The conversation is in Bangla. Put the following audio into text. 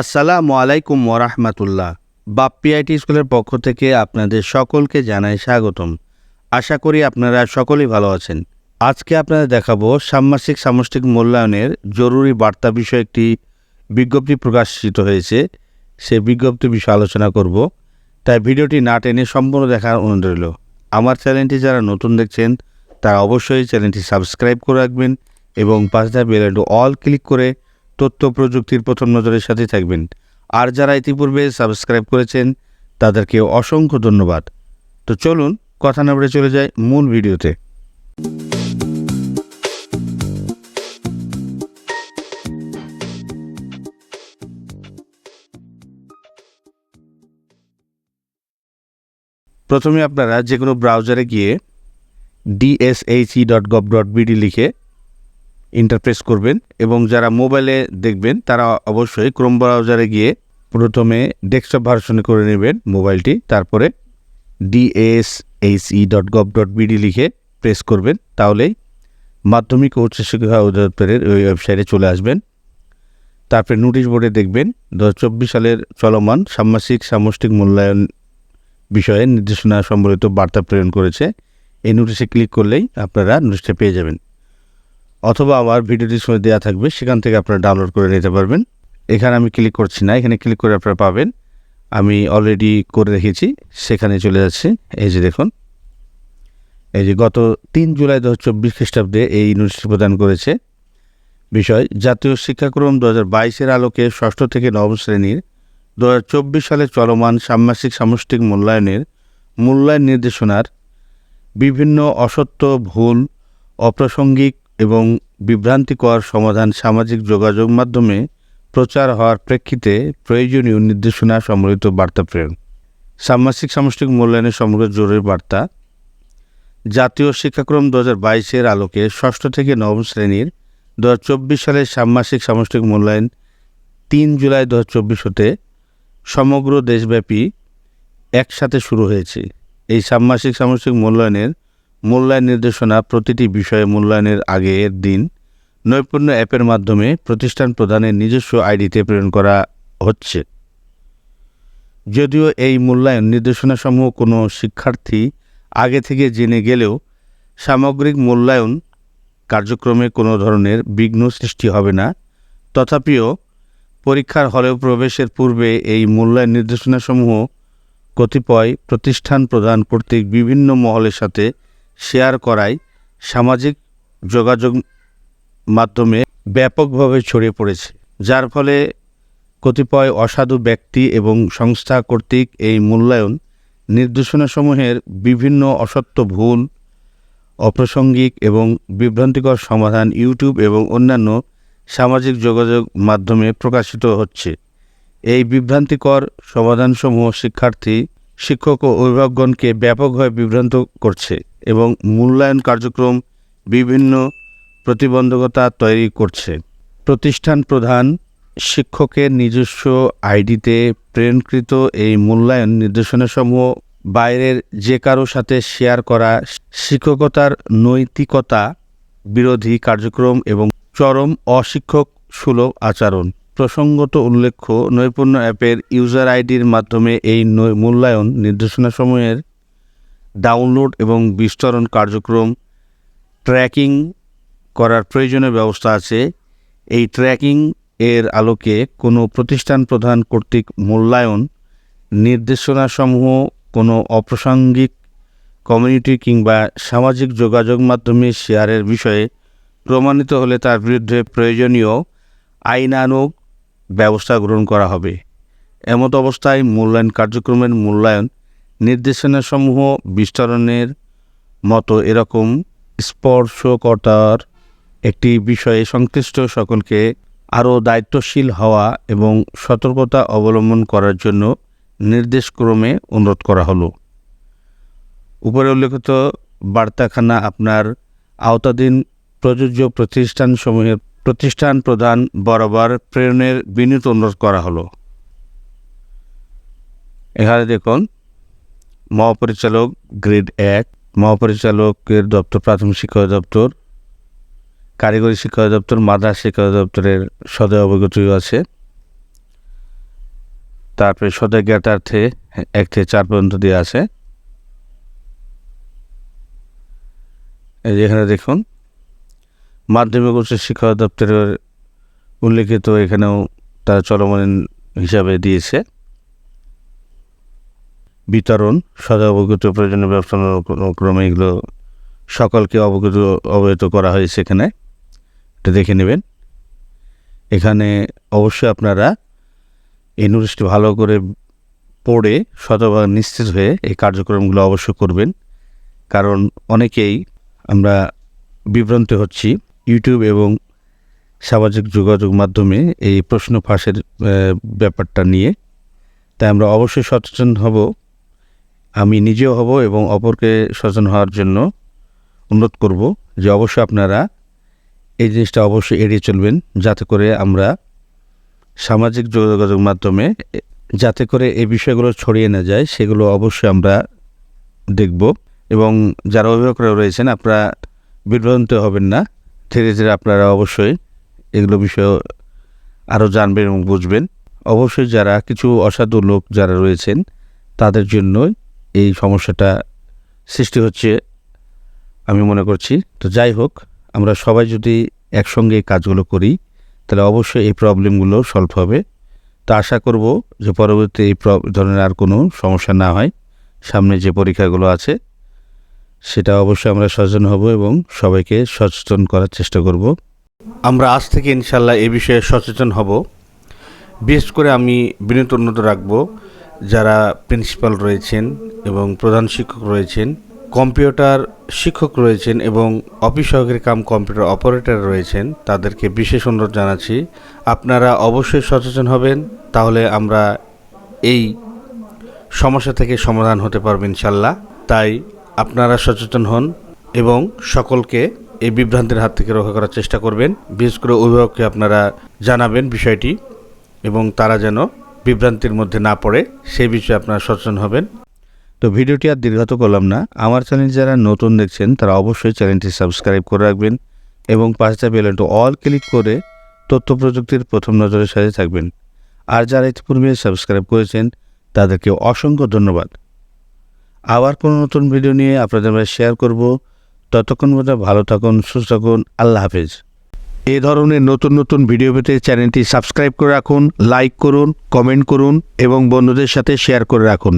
আসসালামু আলাইকুম ওরহমাতুল্লাহ বাপ্পিআইটি স্কুলের পক্ষ থেকে আপনাদের সকলকে জানাই স্বাগতম। আশা করি আপনারা সকলেই ভালো আছেন। আজকে আপনাদের দেখাবো ষান্মাসিক সামষ্টিক মূল্যায়নের জরুরি বার্তা বিষয়ে একটি বিজ্ঞপ্তি প্রকাশিত হয়েছে। সে বিজ্ঞপ্তি বিষয়ে আলোচনা করব। তাই ভিডিওটি না টেনে সম্পূর্ণ দেখার অনুরোধ রইল। আমার চ্যানেলটি যারা নতুন দেখছেন, তারা অবশ্যই চ্যানেলটি সাবস্ক্রাইব করে রাখবেন এবং পাশে বেলাইটু অল ক্লিক করে তথ্য প্রযুক্তির প্রথম নজরের সাথে থাকবেন। আর যারা ইতিপূর্বে সাবস্ক্রাইব করেছেন, তাদেরকে অসংখ্য ধন্যবাদ। তো চলুন, কথা না বলে চলে যায় মূল ভিডিওতে। প্রথমে আপনারা যে কোনো ব্রাউজারে গিয়ে DSHE dot gov dot BD লিখে ইন্টারপ্রেস করবেন এবং যারা মোবাইলে দেখবেন, তারা অবশ্যই ক্রোম ব্রাউজারে গিয়ে প্রথমে ডেস্কটপ ভার্সনে করে নেবেন মোবাইলটি তারপরে DSHE dot gov dot BD লিখে প্রেস করবেন। তাহলেই মাধ্যমিক ও উচ্চশিক্ষা অধিদপ্তরের ওই ওয়েবসাইটে চলে আসবেন। তারপরে নোটিশ বোর্ডে দেখবেন, দু হাজার চব্বিশ সালের চলমান ষান্মাসিক সামষ্টিক মূল্যায়ন বিষয়ে নির্দেশনা সম্বলিত বার্তা প্রেরণ করেছে। এই নোটিশে ক্লিক করলেই আপনারা নোটিশটা পেয়ে যাবেন। অথবা আমার ভিডিওটির সময় দেওয়া থাকবে, সেখান থেকে আপনারা ডাউনলোড করে নিতে পারবেন। এখানে আমি ক্লিক করছি না, এখানে ক্লিক করে আপনারা পাবেন। আমি অলরেডি করে রেখেছি, সেখানে চলে যাচ্ছে। এই যে দেখুন, এই যে গত তিন জুলাই দু হাজার চব্বিশ খ্রিস্টাব্দে এই নোটিশ প্রদান করেছে। বিষয়, জাতীয় শিক্ষাক্রম দু হাজার বাইশের আলোকে ষষ্ঠ থেকে নবম শ্রেণির দু হাজার চব্বিশ সালে চলমান ষান্মাসিক সামষ্টিক মূল্যায়নের মূল্যায়ন নির্দেশনার বিভিন্ন অসত্য, ভুল, অপ্রাসঙ্গিক এবং বিভ্রান্তিকর সমাধান সামাজিক যোগাযোগ মাধ্যমে প্রচার হওয়ার প্রেক্ষিতে প্রয়োজনীয় নির্দেশনা সম্বলিত বার্তা প্রেরণ। ষান্মাসিক সামষ্টিক মূল্যায়নের সমগ্র জরুরি বার্তা। জাতীয় শিক্ষাক্রম দু হাজার বাইশের আলোকে ষষ্ঠ থেকে নবম শ্রেণির দু হাজার চব্বিশ সালের ষান্মাসিক সামষ্টিক মূল্যায়ন তিন জুলাই দু হাজার চব্বিশ হতে সমগ্র দেশব্যাপী একসাথে শুরু হয়েছে। এই ষান্মাসিক সামষ্টিক মূল্যায়নের মূল্যায়ন নির্দেশনা প্রতিটি বিষয়ে মূল্যায়নের আগের দিন নৈপুণ্য অ্যাপের মাধ্যমে প্রতিষ্ঠান প্রদানের নিজস্ব আইডিতে প্রেরণ করা হচ্ছে। যদিও এই মূল্যায়ন নির্দেশনাসমূহ কোনো শিক্ষার্থী আগে থেকে জেনে গেলেও সামগ্রিক মূল্যায়ন কার্যক্রমে কোনো ধরনের বিঘ্ন সৃষ্টি হবে না। তথাপিও পরীক্ষার হলেও প্রবেশের পূর্বে এই মূল্যায়ন নির্দেশনাসমূহ কতিপয় প্রতিষ্ঠান প্রদান কর্তৃক বিভিন্ন মহলের সাথে শেয়ার করায় সামাজিক যোগাযোগ মাধ্যমে ব্যাপকভাবে ছড়িয়ে পড়েছে, যার ফলে কতিপয় অসাধু ব্যক্তি এবং সংস্থা কর্তৃক এই মূল্যায়ন নির্দেশনাসমূহের বিভিন্ন অসত্য ভুল, অপ্রাসঙ্গিক এবং বিভ্রান্তিকর সমাধান ইউটিউব এবং অন্যান্য সামাজিক যোগাযোগ মাধ্যমে প্রকাশিত হচ্ছে। এই বিভ্রান্তিকর সমাধানসমূহ শিক্ষার্থী শিক্ষক ও অভিভাবকগণকে ব্যাপকভাবে বিভ্রান্ত করছে এবং মূল্যায়ন কার্যক্রম বিভিন্ন প্রতিবন্ধকতা তৈরি করছে। প্রতিষ্ঠান প্রধান শিক্ষকের নিজস্ব আইডিতে প্রেরণকৃত এই মূল্যায়ন নির্দেশনাসমূহ বাইরের যে কারও সাথে শেয়ার করা শিক্ষকতার নৈতিকতা বিরোধী কার্যক্রম এবং চরম অশিক্ষক সুলভ আচরণ। প্রসঙ্গত উল্লেখ্য, নৈপুণ্য অ্যাপের ইউজার আইডির মাধ্যমে এই মূল্যায়ন নির্দেশনাসমূহের ডাউনলোড এবং বিস্তরণ কার্যক্রম ট্র্যাকিং করার প্রয়োজনীয় ব্যবস্থা আছে। এই ট্র্যাকিং এর আলোকে কোনো প্রতিষ্ঠান প্রধান কর্তৃক মূল্যায়ন, নির্দেশনাসমূহ কোনো অপ্রাসঙ্গিক কমিউনিটি কিংবা সামাজিক যোগাযোগ মাধ্যমে শেয়ারের বিষয়ে প্রমাণিত হলে তার বিরুদ্ধে প্রয়োজনীয় আইনানুগ ব্যবস্থা গ্রহণ করা হবে। এমত অবস্থায় মূল্যায়ন কার্যক্রমের মূল্যায়ন নির্দেশনাসমূহ বিস্তরণের মতো এরকম স্পর্শকতার একটি বিষয়ে সংশ্লিষ্ট সকলকে আরও দায়িত্বশীল হওয়া এবং সতর্কতা অবলম্বন করার জন্য নির্দেশক্রমে অনুরোধ করা হলো। উপরে উল্লেখিত বার্তাখানা আপনার আওতাধীন প্রযোজ্য প্রতিষ্ঠানসমূহের প্রতিষ্ঠান প্রধান বরাবর প্রেরণের বিনীত অনুরোধ করা হলো। এখানে দেখুন, মহাপরিচালক গ্রেড এক, মহাপরিচালকের দপ্তর, প্রাথমিক শিক্ষা দপ্তর, কারিগরি শিক্ষা দপ্তর, মাদ্রাস শিক্ষা দপ্তরের সদয় অবগত আছে। তারপরে সদয় জ্ঞাতার্থে এক থেকে চার পর্যন্ত দেওয়া আছে। এখানে দেখুন মাধ্যমিক উচ্চ শিক্ষা দপ্তরের উল্লেখিত এখানেও তারা চলমান হিসাবে দিয়েছে। বিতরণ সদা অবগত প্রয়োজনীয় ব্যবস্থা ক্রমে এগুলো সকলকে অবগত, অবহিত করা হয়েছে এখানে এটা দেখে নেবেন। এখানে অবশ্যই আপনারা এই নোটিশটি ভালো করে পড়ে শতভাগ নিশ্চিত হয়ে এই কার্যক্রমগুলো অবশ্যই করবেন। কারণ অনেকেই আমরা বিভ্রান্ত হচ্ছি। ইউটিউব এবং সামাজিক যোগাযোগ মাধ্যমে এই প্রশ্ন ফাঁসের ব্যাপারটা নিয়ে। তাই আমরা অবশ্যই সচেতন হব। আমি নিজেও হব এবং অপরকে সচেতন হওয়ার জন্য অনুরোধ করব যে অবশ্যই আপনারা এই জিনিসটা অবশ্যই এড়িয়ে চলবেন, যাতে করে আমরা সামাজিক যোগাযোগ মাধ্যমে, যাতে করে এই বিষয়গুলো ছড়িয়ে না যায়, সেগুলো অবশ্যই আমরা দেখব। এবং যারা অভিভাবকরা রয়েছেন, আপনারা বিভ্রান্ত হবেন না। ধীরে ধীরে আপনারা অবশ্যই এগুলো বিষয়ে আরও জানবেন এবং বুঝবেন। অবশ্যই যারা কিছু অসাধু লোক যারা রয়েছেন, তাদের জন্য এই সমস্যাটা সৃষ্টি হচ্ছে আমি মনে করছি। তো যাই হোক, আমরা সবাই যদি একসঙ্গে কাজগুলো করি, তাহলে অবশ্যই এই প্রবলেমগুলো সলভ হবে। তো আশা করব যে পরবর্তী এই ধরনের আর কোনো সমস্যা না হয়। সামনে যে পরীক্ষাগুলো আছে সেটা অবশ্যই আমরা সচেতন হব এবং সবাইকে সচেতন করার চেষ্টা করব। আমরা আজ থেকে ইনশাল্লাহ এ বিষয়ে সচেতন হব। বিশেষ করে আমি বিনীত উন্নত রাখব, যারা প্রিন্সিপাল রয়েছেন এবং প্রধান শিক্ষক রয়েছেন, কম্পিউটার শিক্ষক রয়েছেন এবং অফিস সহকারী কাম কম্পিউটার অপারেটর রয়েছেন, তাদেরকে বিশেষ অনুরোধ জানাচ্ছি, আপনারা অবশ্যই সচেতন হবেন, তাহলে আমরা এই সমস্যা থেকে সমাধান হতে পারবে ইনশাল্লাহ তাই আপনারা সচেতন হন এবং সকলকে এই বিভ্রান্তির হাত থেকে রক্ষা করার চেষ্টা করবেন। বিশেষ করে অভিভাবককে আপনারা জানাবেন বিষয়টি এবং তারা যেন বিভ্রান্তির মধ্যে না পড়ে, সেই বিষয়ে আপনারা সচেতন হবেন। তো ভিডিওটি আর দীর্ঘত করলাম না। আমার চ্যানেল যারা নতুন দেখছেন, তারা অবশ্যই চ্যানেলটি সাবস্ক্রাইব করে রাখবেন এবং পাঁচটা বেলনটা অল ক্লিক করে তথ্য প্রযুক্তির প্রথম নজরের সাথে থাকবেন। আর যারা ইতিপূর্বে সাবস্ক্রাইব করেছেন, তাদেরকে অসংখ্য ধন্যবাদ। আবার কোনো নতুন ভিডিও নিয়ে আপনাদের মধ্যে শেয়ার করব। ততক্ষণ পর্যন্ত ভালো থাকুন, সুস্থ থাকুন, আল্লাহ হাফেজ। এ ধরনের নতুন নতুন ভিডিও পেতে চ্যানেলটি সাবস্ক্রাইব করে রাখুন লাইক করুন কমেন্ট করুন এবং বন্ধুদের সাথে শেয়ার করে রাখুন।